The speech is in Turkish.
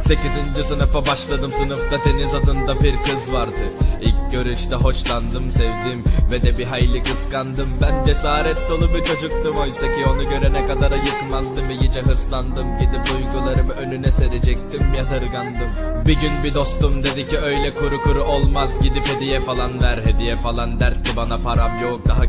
8. sınıfa başladım sınıfta Deniz adında bir kız vardı. İlk görüşte hoşlandım sevdim Ve de bir hayli kıskandım. Ben cesaret dolu bir çocuktum Oysa ki onu görene kadar ayıkmazdım. İyice hırslandım Gidip duygularımı önüne serecektim Yadırgandım Bir gün bir dostum dedi ki öyle kuru kuru olmaz Gidip hediye falan ver Hediye falan dertti bana param yok Daha